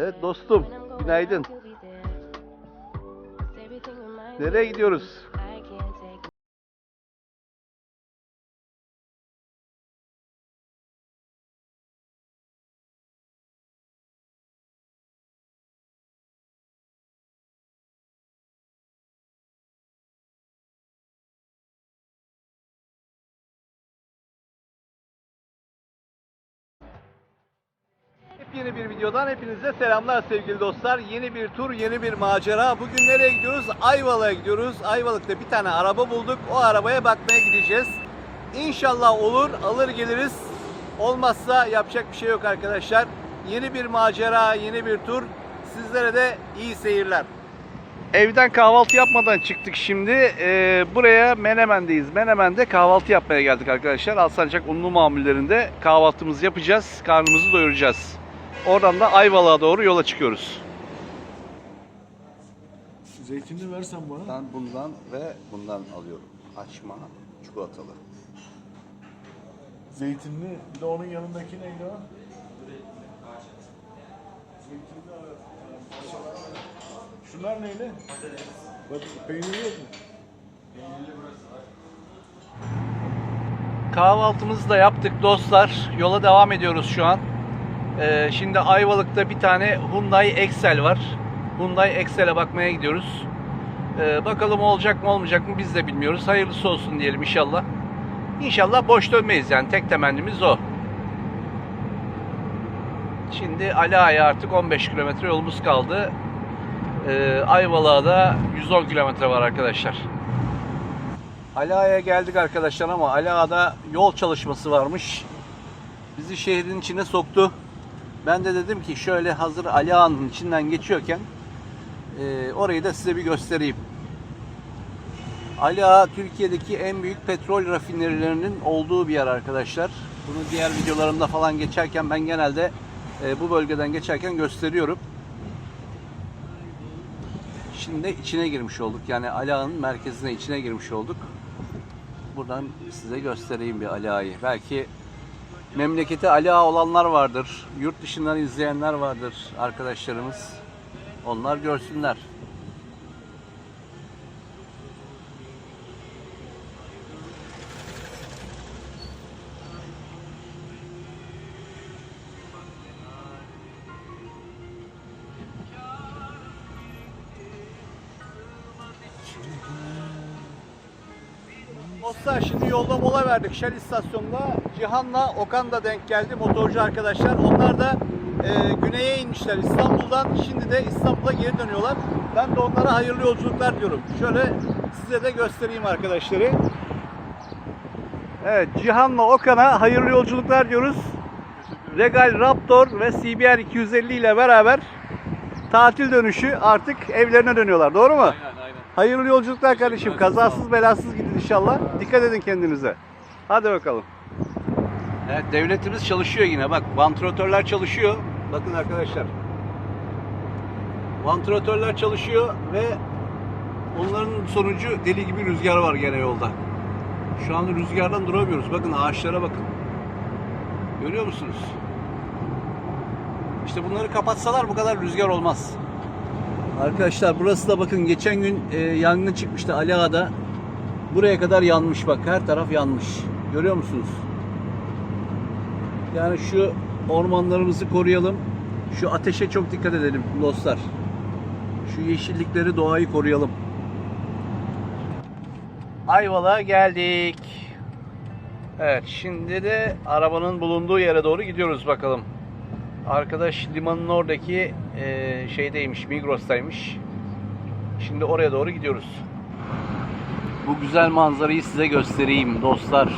Evet dostum, günaydın. Nereye gidiyoruz? Yeni bir videodan hepinize selamlar sevgili dostlar. Yeni bir tur, yeni bir macera. Bugün nereye gidiyoruz? Ayvalık'a gidiyoruz. Ayvalık'ta bir tane araba bulduk. O arabaya bakmaya gideceğiz. İnşallah olur, alır geliriz. Olmazsa yapacak bir şey yok arkadaşlar. Yeni bir macera, yeni bir tur. Sizlere de iyi seyirler. Evden kahvaltı yapmadan çıktık şimdi. Ee, buraya Menemen'deyiz. Menemen'de kahvaltı yapmaya geldik arkadaşlar. Alsancak unlu mamullerinde kahvaltımızı yapacağız. Karnımızı doyuracağız. Oradan da Ayvalık'a doğru yola çıkıyoruz. Zeytinli versen bana. Ben bundan ve bundan alıyorum. Açma çikolatalı. Zeytinli. Bir de onun yanındaki neydi o? Zeytinli evet. Şunlar neyle? Bak peyniri yok mu? Kahvaltımızı da yaptık dostlar. Yola devam ediyoruz şu an. Ee, şimdi Ayvalık'ta bir tane Hyundai Excel var. Hyundai Excel'e bakmaya gidiyoruz. Ee, bakalım olacak mı olmayacak mı biz de bilmiyoruz. Hayırlısı olsun diyelim inşallah. İnşallah boş dönmeyiz yani tek temennimiz o. Şimdi Ali Ağa'ya artık 15 kilometre yolumuz kaldı. Ee, Ayvalık'a da 110 kilometre var arkadaşlar. Ali Ağa'ya geldik arkadaşlar ama Ali Ağa'da yol çalışması varmış. Bizi şehrin içine soktu. Ben de dedim ki şöyle hazır Ali Ağa'nın içinden geçiyorken e, orayı da size bir göstereyim. Ali Ağa Türkiye'deki en büyük petrol rafinerilerinin olduğu bir yer arkadaşlar. Bunu diğer videolarımda falan geçerken ben genelde e, bu bölgeden geçerken gösteriyorum. Şimdi içine girmiş olduk. Yani Ali Ağa'nın merkezine içine girmiş olduk. Buradan size göstereyim bir Ali Ağa'yı. Belki memleketi Ali Ağa olanlar vardır. Yurt dışından izleyenler vardır arkadaşlarımız. Onlar görsünler. Dostlar şimdi yolda mola verdik Shell istasyonunda. Cihan'la Okan da denk geldi motorcu arkadaşlar. Onlar da e, güneye inmişler İstanbul'dan. Şimdi de İstanbul'a geri dönüyorlar. Ben de onlara hayırlı yolculuklar diyorum. Şöyle size de göstereyim arkadaşları. Evet Cihan'la Okan'a hayırlı yolculuklar diyoruz. Regal Raptor ve CBR 250 ile beraber tatil dönüşü artık evlerine dönüyorlar. Doğru mu? Aynen aynen. Hayırlı yolculuklar kardeşim. Kazasız belasız gidin inşallah. Dikkat edin kendinize. Hadi bakalım. Evet devletimiz çalışıyor yine. Bak vantilatörler çalışıyor. Bakın arkadaşlar. Vantilatörler çalışıyor ve onların sonucu deli gibi rüzgar var gene yolda. Şu an rüzgardan duramıyoruz. Bakın ağaçlara bakın. Görüyor musunuz? İşte bunları kapatsalar bu kadar rüzgar olmaz. Arkadaşlar burası da bakın geçen gün e, yangın çıkmıştı Ali Ağa'da. Buraya kadar yanmış bak her taraf yanmış. Görüyor musunuz? Yani şu ormanlarımızı koruyalım. Şu ateşe çok dikkat edelim dostlar. Şu yeşillikleri doğayı koruyalım. Ayvalık'a geldik. Evet şimdi de arabanın bulunduğu yere doğru gidiyoruz bakalım. Arkadaş limanın oradaki e, şeydeymiş, Migros'taymış. Şimdi oraya doğru gidiyoruz. Bu güzel manzarayı size göstereyim dostlar.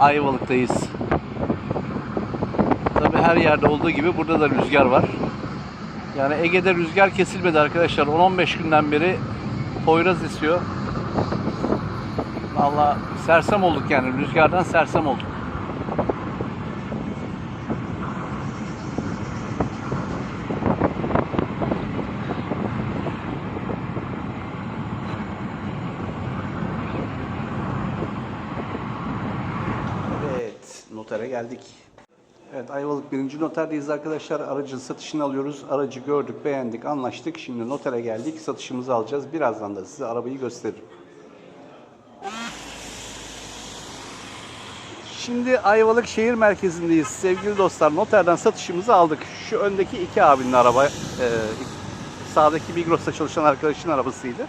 Ayvalık'tayız. Tabi her yerde olduğu gibi burada da rüzgar var. Yani Ege'de rüzgar kesilmedi arkadaşlar. 10-15 günden beri Poyraz esiyor. Valla sersem olduk yani. Rüzgardan sersem olduk. Evet, notere geldik. Evet Ayvalık 1. Noter'deyiz arkadaşlar. Aracın satışını alıyoruz. Aracı gördük, beğendik, anlaştık. Şimdi notere geldik. Satışımızı alacağız. Birazdan da size arabayı gösteririm. Şimdi Ayvalık şehir merkezindeyiz. Sevgili dostlar noterden satışımızı aldık. Şu öndeki iki abinin araba, e, sağdaki Migros'ta çalışan arkadaşın arabasıydı.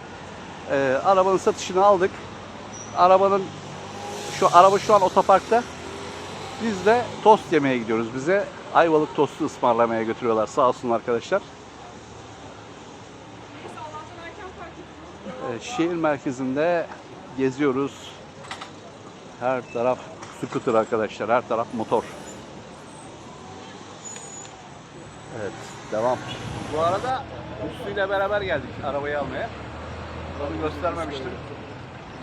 E, arabanın satışını aldık. Arabanın şu araba şu an otoparkta. Biz de tost yemeye gidiyoruz. Bize Ayvalık tostu ısmarlamaya götürüyorlar sağ olsun arkadaşlar. Evet, şehir merkezinde geziyoruz. Her taraf scooter arkadaşlar. Her taraf motor. Evet, devam. Bu arada Üstü ile beraber geldik arabayı almaya. Onu göstermemiştim.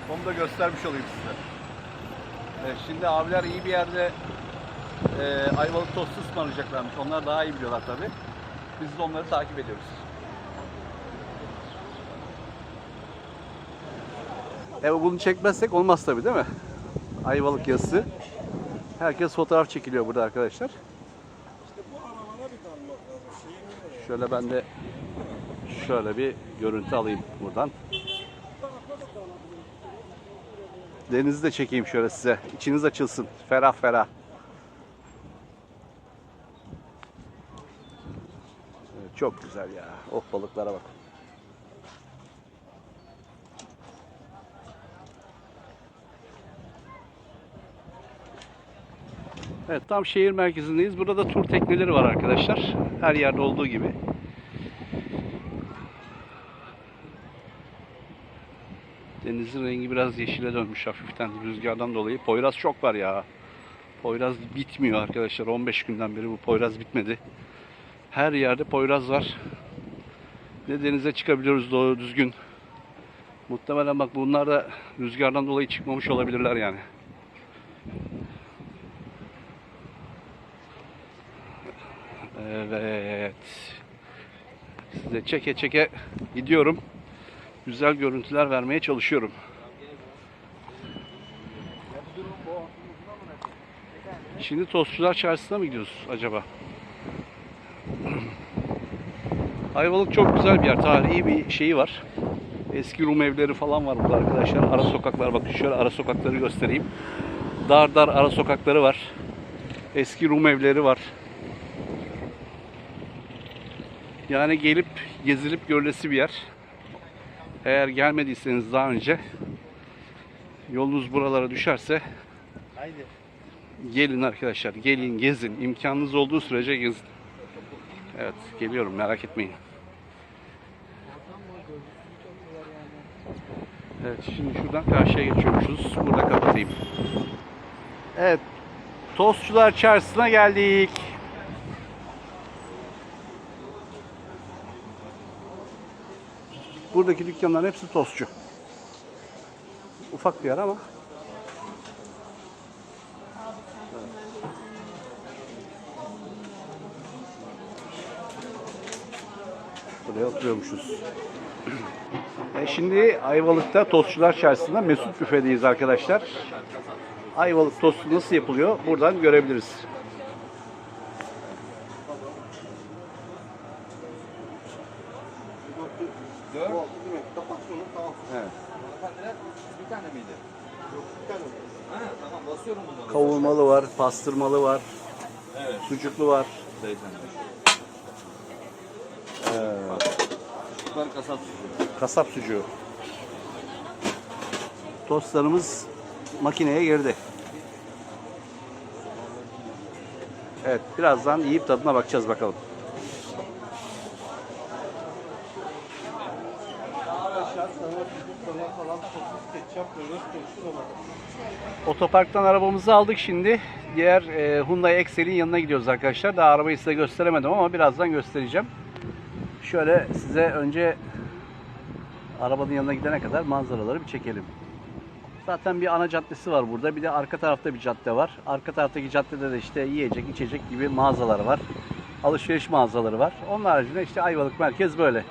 Onu da göstermiş olayım size. Şimdi abiler iyi bir yerde e, Ayvalık tostu ısmarlayacaklarmış. Onlar daha iyi biliyorlar tabi. Biz de onları takip ediyoruz. Evet bunu çekmezsek olmaz tabi değil mi? Ayvalık yazısı. Herkes fotoğraf çekiliyor burada arkadaşlar. Şöyle ben de şöyle bir görüntü alayım buradan. Denizi de çekeyim şöyle size. İçiniz açılsın. Ferah ferah. Evet, çok güzel ya. Oh balıklara bak. Evet tam şehir merkezindeyiz. Burada da tur tekneleri var arkadaşlar. Her yerde olduğu gibi. Denizin rengi biraz yeşile dönmüş hafiften rüzgardan dolayı. Poyraz çok var ya. Poyraz bitmiyor arkadaşlar. 15 günden beri bu Poyraz bitmedi. Her yerde Poyraz var. Ne denize çıkabiliyoruz doğru düzgün. Muhtemelen bak bunlar da rüzgardan dolayı çıkmamış olabilirler yani. Evet. Size çeke çeke gidiyorum. Güzel görüntüler vermeye çalışıyorum. Şimdi Tostçular Çarşısı'na mı gidiyoruz acaba? Ayvalık çok güzel bir yer. Tarihi bir şeyi var. Eski Rum evleri falan var burada arkadaşlar. Ara sokaklar bakın şöyle ara sokakları göstereyim. Dar dar ara sokakları var. Eski Rum evleri var. Yani gelip gezilip görülesi bir yer. Eğer gelmediyseniz daha önce yolunuz buralara düşerse gelin arkadaşlar. Gelin gezin. İmkanınız olduğu sürece gezin. Evet geliyorum merak etmeyin. Evet şimdi şuradan karşıya geçiyormuşuz. Burada kapatayım. Evet. Tostçular Çarşısı'na geldik. Buradaki dükkanların hepsi tostçu. Ufak bir yer ama. Buraya oturuyormuşuz. E şimdi Ayvalık'ta Tostçular Çarşısı'nda Mesut Büfe'deyiz arkadaşlar. Ayvalık tostu nasıl yapılıyor buradan görebiliriz. Evet. Bir tane miydi? Yok bir tane. Ha, tamam basıyorum bunları. Kavurmalı var, pastırmalı var, Evet. sucuklu var. Beyefendi. Ee, kasap sucuğu. kasap sucuğu. Tostlarımız makineye girdi. Evet, birazdan yiyip tadına bakacağız bakalım. Otoparktan arabamızı aldık şimdi. Diğer e, Hyundai Excel'in yanına gidiyoruz arkadaşlar. Daha arabayı size gösteremedim ama birazdan göstereceğim. Şöyle size önce arabanın yanına gidene kadar manzaraları bir çekelim. Zaten bir ana caddesi var burada. Bir de arka tarafta bir cadde var. Arka taraftaki caddede de işte yiyecek, içecek gibi mağazalar var. Alışveriş mağazaları var. Onun haricinde işte Ayvalık merkez böyle.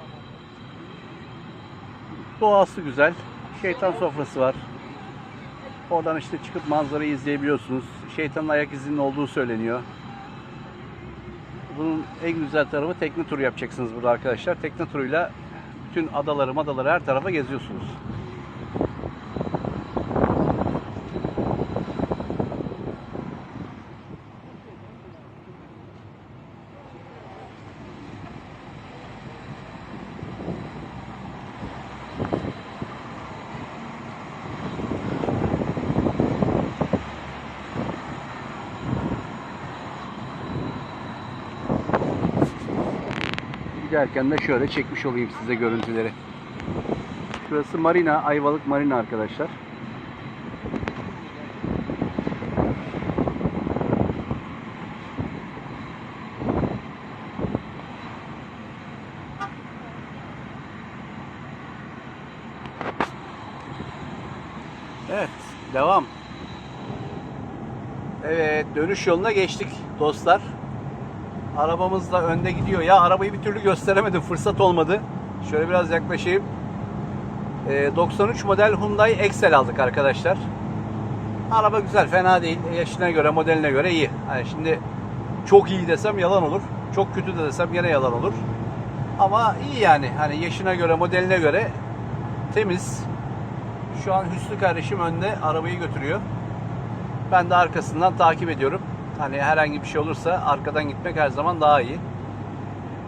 Doğası güzel. Şeytan sofrası var. Oradan işte çıkıp manzarayı izleyebiliyorsunuz. Şeytanın ayak izinin olduğu söyleniyor. Bunun en güzel tarafı tekne turu yapacaksınız burada arkadaşlar. Tekne turuyla bütün adaları, madaları her tarafa geziyorsunuz. Giderken de şöyle çekmiş olayım size görüntüleri. Şurası Marina, Ayvalık Marina arkadaşlar. Evet, devam. Evet, dönüş yoluna geçtik dostlar. Arabamız da önde gidiyor. Ya arabayı bir türlü gösteremedim. Fırsat olmadı. Şöyle biraz yaklaşayım. Ee, 93 model Hyundai Excel aldık arkadaşlar. Araba güzel, fena değil. Yaşına göre, modeline göre iyi. Hani şimdi çok iyi desem yalan olur. Çok kötü de desem yine yalan olur. Ama iyi yani. Hani yaşına göre, modeline göre temiz. Şu an Hüsnü kardeşim önde arabayı götürüyor. Ben de arkasından takip ediyorum. Hani herhangi bir şey olursa arkadan gitmek her zaman daha iyi.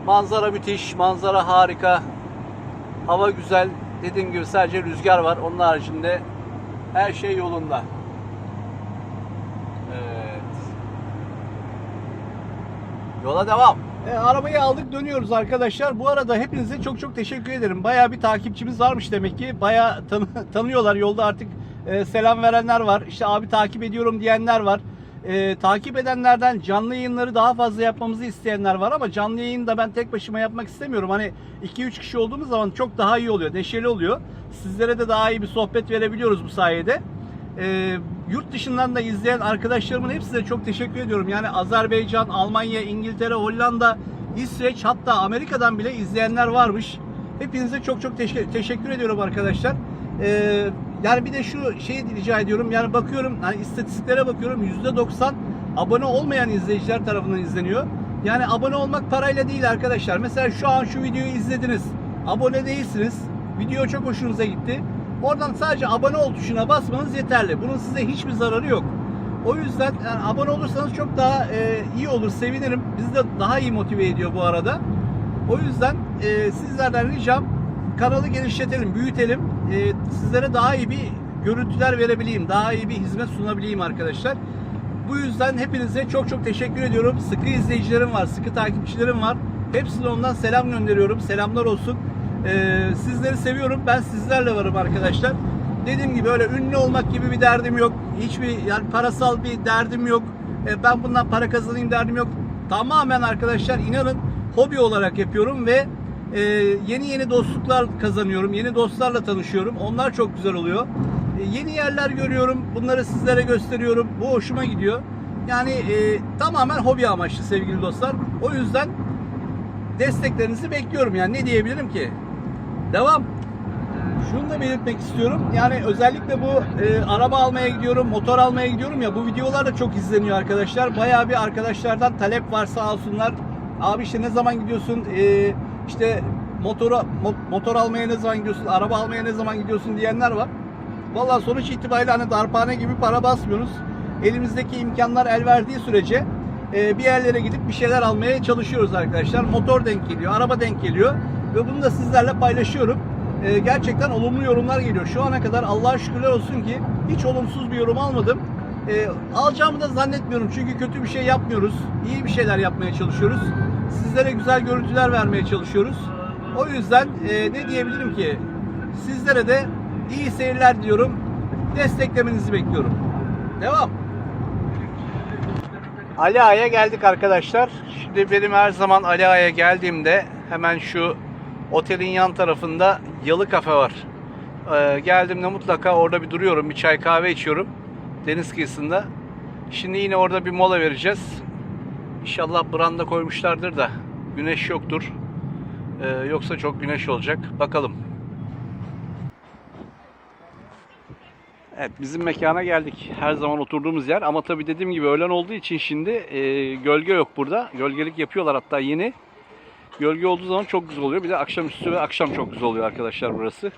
Manzara müthiş, manzara harika. Hava güzel. Dediğim gibi sadece rüzgar var. Onun haricinde her şey yolunda. Evet. Yola devam. E, arabayı aldık dönüyoruz arkadaşlar. Bu arada hepinize çok çok teşekkür ederim. Bayağı bir takipçimiz varmış demek ki. Bayağı tan- tanıyorlar yolda artık e, selam verenler var. İşte abi takip ediyorum diyenler var. E, takip edenlerden canlı yayınları daha fazla yapmamızı isteyenler var ama canlı yayını da ben tek başıma yapmak istemiyorum. Hani 2-3 kişi olduğumuz zaman çok daha iyi oluyor, neşeli oluyor. Sizlere de daha iyi bir sohbet verebiliyoruz bu sayede. E, yurt dışından da izleyen arkadaşlarımın hepsine çok teşekkür ediyorum. Yani Azerbaycan, Almanya, İngiltere, Hollanda, İsveç hatta Amerika'dan bile izleyenler varmış. Hepinize çok çok teşe- teşekkür ediyorum arkadaşlar. Ee, yani bir de şu şeyi rica ediyorum. Yani bakıyorum hani istatistiklere bakıyorum %90 abone olmayan izleyiciler tarafından izleniyor. Yani abone olmak parayla değil arkadaşlar. Mesela şu an şu videoyu izlediniz. Abone değilsiniz. Video çok hoşunuza gitti. Oradan sadece abone ol tuşuna basmanız yeterli. Bunun size hiçbir zararı yok. O yüzden yani abone olursanız çok daha e, iyi olur, sevinirim. Bizi de daha iyi motive ediyor bu arada. O yüzden e, sizlerden ricam kanalı genişletelim, büyütelim. E, sizlere daha iyi bir görüntüler verebileyim, daha iyi bir hizmet sunabileyim arkadaşlar. Bu yüzden hepinize çok çok teşekkür ediyorum. Sıkı izleyicilerim var, sıkı takipçilerim var. Hepsine ondan selam gönderiyorum. Selamlar olsun. E, sizleri seviyorum. Ben sizlerle varım arkadaşlar. Dediğim gibi öyle ünlü olmak gibi bir derdim yok. Hiçbir yani parasal bir derdim yok. E, ben bundan para kazanayım derdim yok. Tamamen arkadaşlar inanın hobi olarak yapıyorum ve e, yeni yeni dostluklar kazanıyorum. Yeni dostlarla tanışıyorum. Onlar çok güzel oluyor. E, yeni yerler görüyorum. Bunları sizlere gösteriyorum. Bu hoşuma gidiyor. Yani e, tamamen hobi amaçlı sevgili dostlar. O yüzden desteklerinizi bekliyorum. Yani ne diyebilirim ki? Devam. Şunu da belirtmek istiyorum. Yani özellikle bu e, araba almaya gidiyorum, motor almaya gidiyorum ya bu videolar da çok izleniyor arkadaşlar. Bayağı bir arkadaşlardan talep var sağ olsunlar. Abi işte ne zaman gidiyorsun? E, işte motoru mo- motor almaya ne zaman gidiyorsun? Araba almaya ne zaman gidiyorsun diyenler var. Vallahi sonuç itibariyle hani darphane gibi para basmıyoruz. Elimizdeki imkanlar el verdiği sürece e, bir yerlere gidip bir şeyler almaya çalışıyoruz arkadaşlar. Motor denk geliyor, araba denk geliyor ve bunu da sizlerle paylaşıyorum. E, gerçekten olumlu yorumlar geliyor. Şu ana kadar Allah'a şükürler olsun ki hiç olumsuz bir yorum almadım. E, alacağımı da zannetmiyorum çünkü kötü bir şey yapmıyoruz. İyi bir şeyler yapmaya çalışıyoruz. Sizlere güzel görüntüler vermeye çalışıyoruz. O yüzden e, ne diyebilirim ki? Sizlere de iyi seyirler diyorum. Desteklemenizi bekliyorum. Devam. Ali Ağa'ya geldik arkadaşlar. Şimdi benim her zaman Ali Ağa'ya geldiğimde hemen şu otelin yan tarafında Yalı Kafe var. Ee, geldiğimde mutlaka orada bir duruyorum, bir çay kahve içiyorum. Deniz kıyısında. Şimdi yine orada bir mola vereceğiz. İnşallah branda koymuşlardır da güneş yoktur. Ee, yoksa çok güneş olacak. Bakalım. Evet bizim mekana geldik. Her zaman oturduğumuz yer ama tabii dediğim gibi öğlen olduğu için şimdi e, gölge yok burada. Gölgelik yapıyorlar hatta yeni. Gölge olduğu zaman çok güzel oluyor. Bir de akşamüstü ve akşam çok güzel oluyor arkadaşlar burası.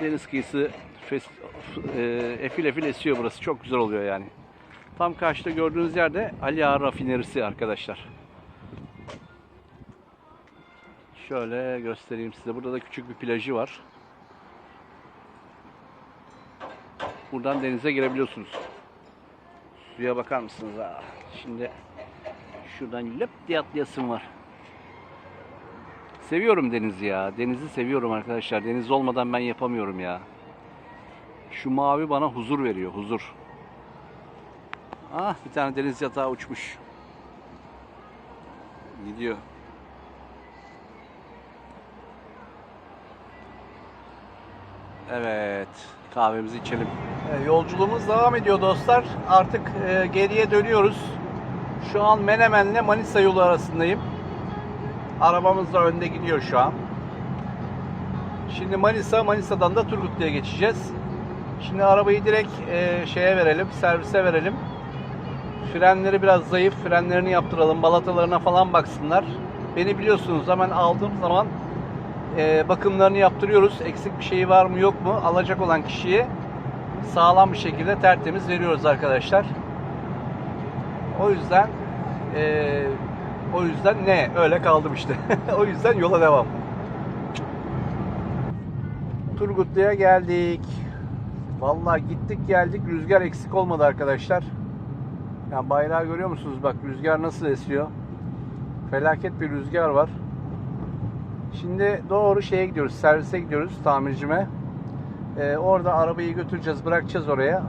Deniz kıyısı fes, e, efil efil esiyor burası. Çok güzel oluyor yani. Tam karşıda gördüğünüz yerde Ali Ağa Rafinerisi arkadaşlar. Şöyle göstereyim size. Burada da küçük bir plajı var. Buradan denize girebiliyorsunuz. Suya bakar mısınız? Ha? Şimdi şuradan löp diye atlayasım var. Seviyorum denizi ya. Denizi seviyorum arkadaşlar. Deniz olmadan ben yapamıyorum ya. Şu mavi bana huzur veriyor. Huzur. Ah bir tane deniz yatağı uçmuş. Gidiyor. Evet, kahvemizi içelim. E, yolculuğumuz devam ediyor dostlar. Artık e, geriye dönüyoruz. Şu an Menemen'le Manisa yolu arasındayım. Arabamız da önde gidiyor şu an. Şimdi Manisa, Manisa'dan da Turgutlu'ya geçeceğiz. Şimdi arabayı direkt e, şeye verelim, servise verelim. Frenleri biraz zayıf, frenlerini yaptıralım, balatalarına falan baksınlar. Beni biliyorsunuz hemen aldığım zaman e, bakımlarını yaptırıyoruz. Eksik bir şeyi var mı yok mu alacak olan kişiye sağlam bir şekilde tertemiz veriyoruz arkadaşlar. O yüzden e, o yüzden ne öyle kaldım işte. o yüzden yola devam. Turgutlu'ya geldik. Vallahi gittik geldik rüzgar eksik olmadı arkadaşlar. Yani bayrağı görüyor musunuz? Bak rüzgar nasıl esiyor. Felaket bir rüzgar var. Şimdi doğru şeye gidiyoruz. Servise gidiyoruz tamircime. Ee, orada arabayı götüreceğiz, bırakacağız oraya.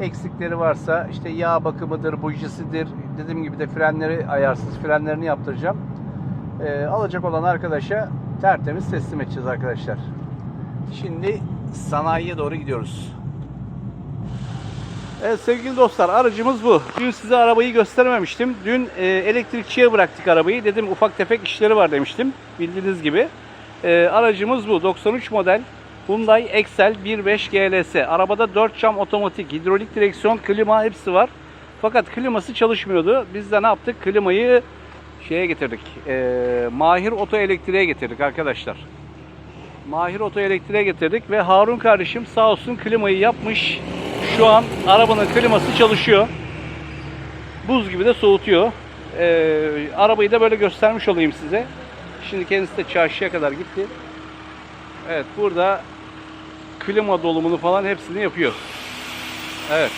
Eksikleri varsa işte yağ bakımıdır, bujisidir. Dediğim gibi de frenleri ayarsız frenlerini yaptıracağım. Ee, alacak olan arkadaşa tertemiz teslim edeceğiz arkadaşlar. Şimdi sanayiye doğru gidiyoruz. Evet sevgili dostlar aracımız bu. Dün size arabayı göstermemiştim. Dün e, elektrikçiye bıraktık arabayı. Dedim ufak tefek işleri var demiştim. Bildiğiniz gibi. E, aracımız bu. 93 model Hyundai Excel 1.5 GLS. Arabada 4 cam otomatik, hidrolik direksiyon, klima hepsi var. Fakat kliması çalışmıyordu. Biz de ne yaptık? Klimayı şeye getirdik. E, Mahir Oto Elektriğe getirdik arkadaşlar. Mahir Oto Elektriğe getirdik ve Harun kardeşim sağ olsun klimayı yapmış. Şu an arabanın kliması çalışıyor. Buz gibi de soğutuyor. Ee, arabayı da böyle göstermiş olayım size. Şimdi kendisi de çarşıya kadar gitti. Evet burada klima dolumunu falan hepsini yapıyor. Evet.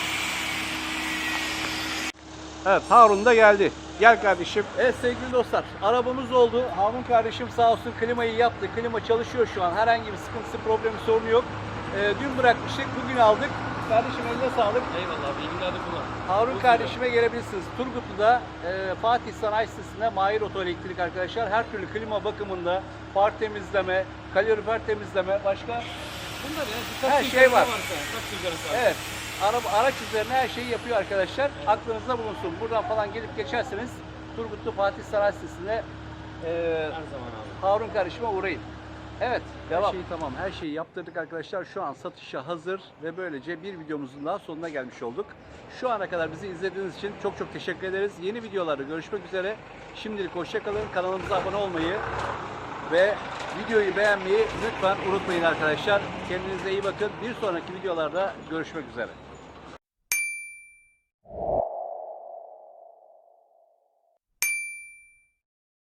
Evet Harun da geldi. Gel kardeşim. Evet sevgili dostlar arabamız oldu. Harun kardeşim sağ olsun klimayı yaptı. Klima çalışıyor şu an. Herhangi bir sıkıntısı problemi sorunu yok. Ee, dün bırakmıştık bugün aldık. Kardeşim eline sağlık. Eyvallah abi. İyi günler de kullan. Harun kardeşime gelebilirsiniz. Turgutlu'da e, Fatih Sanayi Sitesi'nde Mahir Oto Elektrik arkadaşlar. Her türlü klima bakımında far temizleme, kalorifer temizleme, başka Bunlar ya. şu Her taksi şey var. varsa, Taksi sadece. Evet. Araba, araç üzerine her şeyi yapıyor arkadaşlar. Aklınızda bulunsun. Buradan falan gelip geçerseniz Turgutlu Fatih Sanayi Sitesi'nde e, Her zaman abi. Harun kardeşime uğrayın. Evet, devam. Her şeyi tamam, her şeyi yaptırdık arkadaşlar. Şu an satışa hazır ve böylece bir videomuzun daha sonuna gelmiş olduk. Şu ana kadar bizi izlediğiniz için çok çok teşekkür ederiz. Yeni videolarda görüşmek üzere. Şimdilik hoşçakalın. Kanalımıza abone olmayı ve videoyu beğenmeyi lütfen unutmayın arkadaşlar. Kendinize iyi bakın. Bir sonraki videolarda görüşmek üzere.